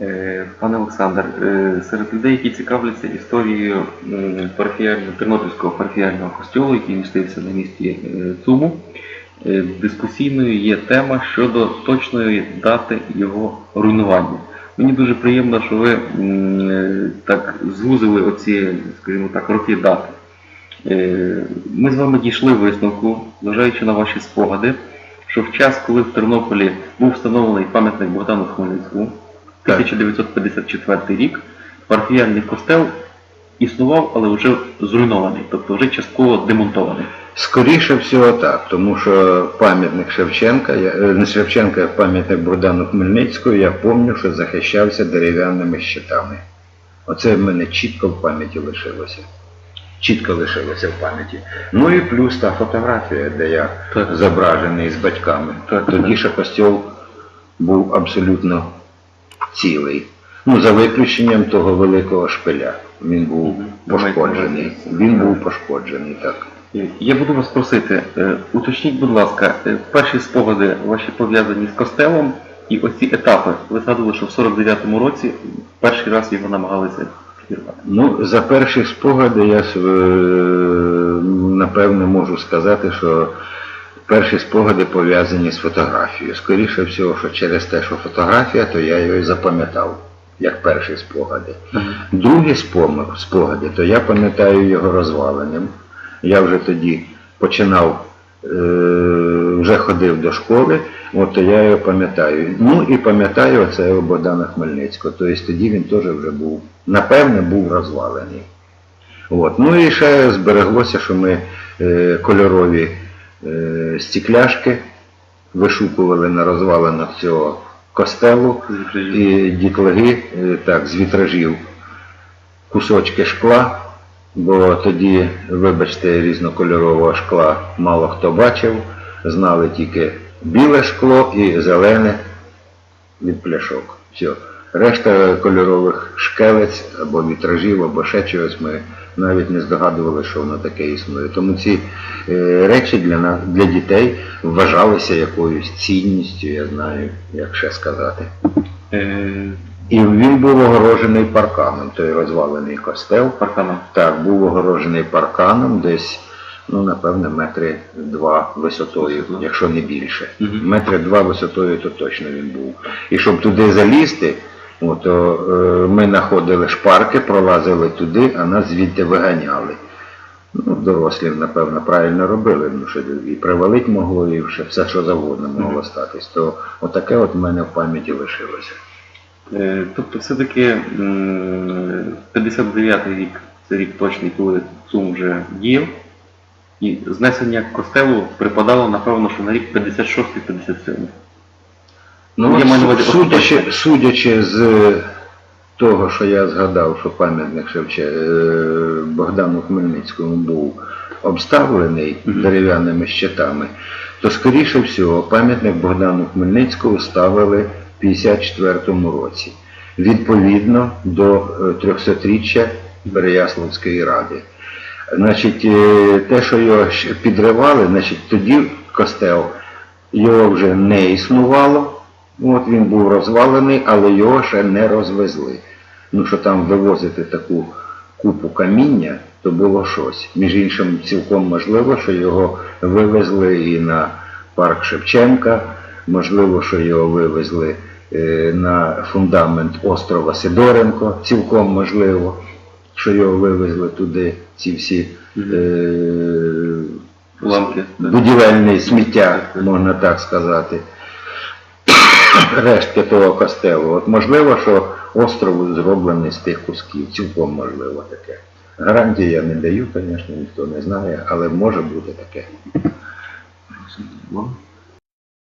Е, Пане Олександр, е, серед людей, які цікавляться історією Тернопільського парафіяльного костюлу, який містився на місті е, Цуму, дискусійною є тема щодо точної дати його руйнування. Мені дуже приємно, що ви так звузили оці, скажімо так, роки дати. Ми з вами дійшли висновку, зважаючи на ваші спогади, що в час, коли в Тернополі був встановлений пам'ятник Богдану Хмельницькому. 1954 рік, парафіяльний костел існував, але вже зруйнований, тобто вже частково демонтований. Скоріше всього так, тому що пам'ятник Шевченка, я- е, не Шевченка, а пам'ятник Богдану Хмельницького, я пам'ятаю, що захищався дерев'яними щитами. Оце в мене чітко в пам'яті лишилося. Чітко лишилося в пам'яті. Ну і плюс та фотографія, де я Так. зображений з батьками. Так, Тоді так. ще костьол був абсолютно цілий. Ну, за виключенням того великого шпиля. Він був пошкоджений. Він був пошкоджений, так. Я буду вас просити, е, уточніть, будь ласка, е, перші спогади ваші пов'язані з костелом і оці етапи. Ви згадували, що в 49-му році перший раз його намагалися підірвати. Ну, за перші спогади я е, напевне можу сказати, що перші спогади пов'язані з фотографією. Скоріше всього, що через те, що фотографія, то я його і запам'ятав, як перші спогади. Другі спогади, то я пам'ятаю його розваленим. Я вже тоді починав, е, вже ходив до школи, от то я його пам'ятаю. Ну і пам'ятаю оце Богдана Хмельницького. Тобто тоді він теж вже був, напевне, був розвалений. От. Ну і ще збереглося, що ми е, кольорові е, стекляшки вишукували на розвалинах цього костелу. І дітлаги, е, так, з вітражів кусочки шкла, бо тоді, вибачте, різнокольорового шкла мало хто бачив, знали тільки біле шкло і зелене від пляшок. Все. Решта кольорових шкелець або вітражів, або ще чогось ми навіть не здогадували, що воно таке існує. Тому ці е, речі для, нас, для дітей вважалися якоюсь цінністю, я знаю, як ще сказати. Е, І він був огорожений парканом, той розвалений костел. Парканом. Так, був огорожений парканом десь, ну, напевне, метри два висотою, якщо не більше. Метри два висотою, то точно він був. І щоб туди залізти, от, то, е, ми знаходили шпарки, пролазили туди, а нас звідти виганяли. Ну, дорослі, напевно, правильно робили, ну, що і привалить могло, і все, що завгодно могло статись. То отаке от в мене в пам'яті лишилося. Е, Тобто все-таки м, 59-й рік, це рік точний, коли ЦУМ вже діяв. І знесення костелу припадало, напевно, що на рік 56-57. Ну, Я маю на увазі судячи, судячи з того, що я згадав, що пам'ятник Шевче е, Богдану Хмельницькому був обставлений Мгм. дерев'яними щитами, то скоріше всього пам'ятник Богдану Хмельницькому ставили в 54-му році. Відповідно до е, 300-річчя Переяславської ради. Значить, е, те, що його підривали, значить, тоді костел його вже не існувало. От він був розвалений, але його ще не розвезли. Ну що там вивозити таку купу каміння, то було щось. Між іншим, цілком можливо, що його вивезли і на парк Шевченка, можливо, що його вивезли е, на фундамент острова Сидоренко, цілком можливо, що його вивезли туди, ці всі е, Ламки. будівельне сміття, можна так сказати, рештки того костелу. От можливо, що остров зроблений з тих кусків, цілком можливо таке. Гарантії я не даю, звісно, ніхто не знає, але може бути таке.